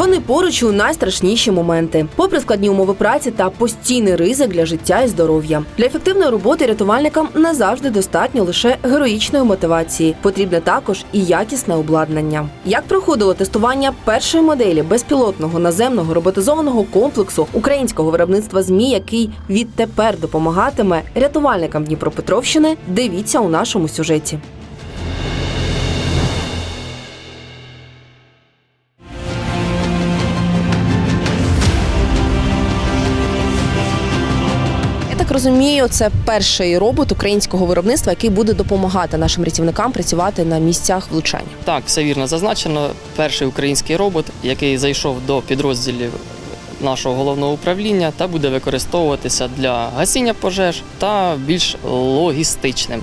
Вони поруч у найстрашніші моменти, попри складні умови праці та постійний ризик для життя і здоров'я. Для ефективної роботи рятувальникам не завжди достатньо лише героїчної мотивації. Потрібне також і якісне обладнання. Як проходило тестування першої моделі безпілотного наземного роботизованого комплексу українського виробництва ЗМІ, який відтепер допомагатиме рятувальникам Дніпропетровщини, дивіться у нашому сюжеті. Так розумію, це перший робот українського виробництва, який буде допомагати нашим рятівникам працювати на місцях влучання. Так, все вірно зазначено. Перший український робот, який зайшов до підрозділів нашого головного управління та буде використовуватися для гасіння пожеж та більш логістичним,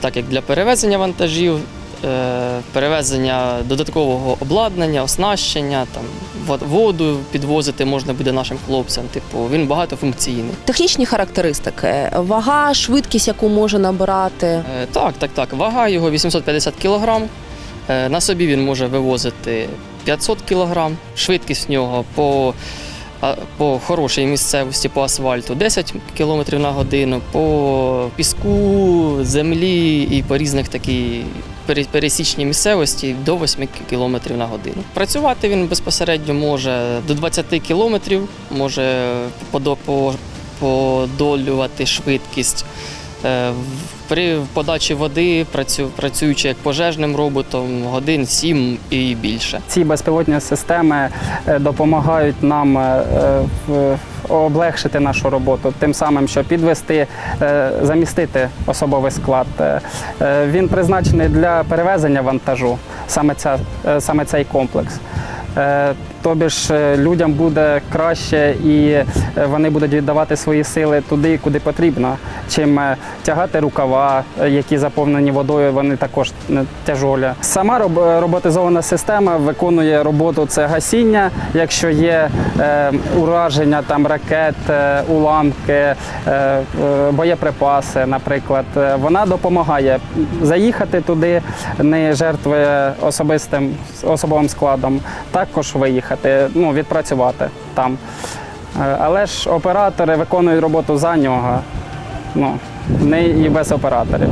так як для перевезення вантажів, е, перевезення додаткового обладнання, оснащення, там воду підвозити можна буде нашим хлопцям. Типу, він багатофункційний. Технічні характеристики, вага, швидкість, яку може набирати. Е, Так, так, так. Вага його 850 кг. На собі він може вивозити 500 кг. Швидкість в нього по, по хорошій місцевості по асфальту 10 км на годину, по піску, землі і по різних такій пере- пересічній місцевості до 8 км на годину. Працювати він безпосередньо може до 20 км, може подолювати швидкість. Е, При подачі води, працю- працюючи як пожежним роботом, годин 7 і більше. Ці безпілотні системи е, допомагають нам е, в- облегшити нашу роботу, тим самим, що підвести, е, замістити особовий склад. Е, е, Він призначений для перевезення вантажу, саме, ця, саме цей комплекс. Тобі ж е, людям буде краще і е, вони будуть віддавати свої сили туди, куди потрібно, чим е, тягати рукава, які заповнені водою, вони також тяжолі. Сама роботизована система виконує роботу це гасіння, якщо є е, ураження там ракет, уламки, е, боєприпаси, наприклад. Вона допомагає заїхати туди, не жертвує особистим особовим складом, також виїхати, ну, відпрацювати там. Е, Але ж оператори виконують роботу за нього. Ну, не і без операторів.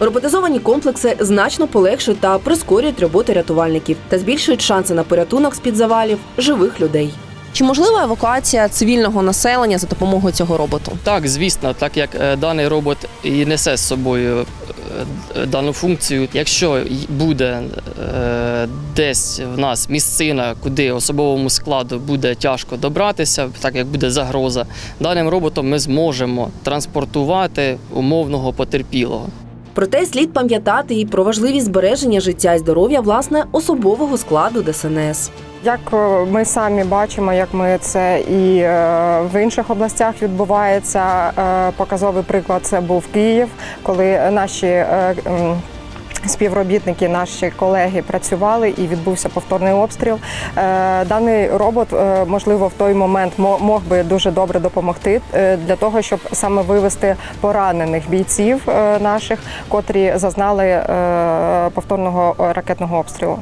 Роботизовані комплекси значно полегшують та прискорюють роботу рятувальників та збільшують шанси на порятунок з під завалів живих людей. Чи можлива евакуація цивільного населення за допомогою цього роботу? Так, звісно, так як е, даний робот і несе з собою дану функцію, якщо буде е, десь в нас місцина, куди особовому складу буде тяжко добратися, так як буде загроза, даним роботом ми зможемо транспортувати умовного потерпілого. Проте слід пам'ятати і про важливість збереження життя і здоров'я власне особового складу ДСНС. Як е, ми самі бачимо, як ми це і е, в інших областях відбувається. Е, Показовий приклад це був Київ, коли наші співробітники, наші колеги працювали і відбувся повторний обстріл. Е, Даний робот, е, можливо, в той момент мог би дуже добре допомогти е, для того, щоб саме вивести поранених бійців наших, котрі зазнали повторного ракетного обстрілу.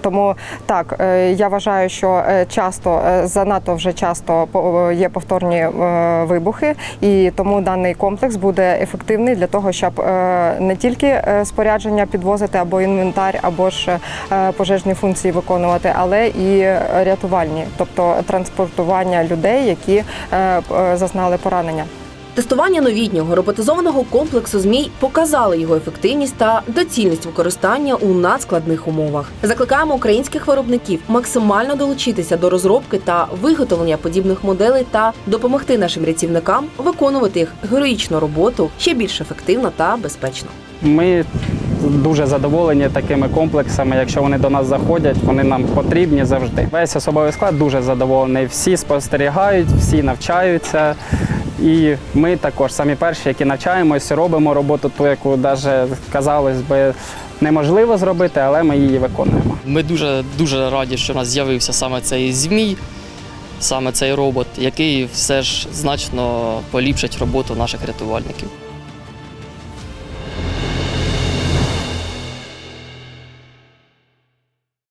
Тому так, е, я вважаю, що е, часто е, занадто вже часто є повторні вибухи, і тому даний комплекс буде ефективний для того, щоб не тільки спорядження підвозити або інвентар, або ж пожежні функції виконувати, але і рятувальні, тобто транспортування людей, які зазнали поранення. Тестування новітнього роботизованого комплексу змій показали його ефективність та доцільність використання у надскладних умовах. Закликаємо українських виробників максимально долучитися до розробки та виготовлення подібних моделей та допомогти нашим рятівникам виконувати їх героїчну роботу ще більш ефективно та безпечно. Ми дуже задоволені такими комплексами. Якщо вони до нас заходять, вони нам потрібні завжди. Весь особовий склад дуже задоволений. Всі спостерігають, всі навчаються. І ми також самі перші, які навчаємося, робимо роботу, ту, яку навіть казалось би неможливо зробити, але ми її виконуємо. Ми дуже дуже раді, що у нас з'явився саме цей змій, саме цей робот, який все ж значно поліпшить роботу наших рятувальників.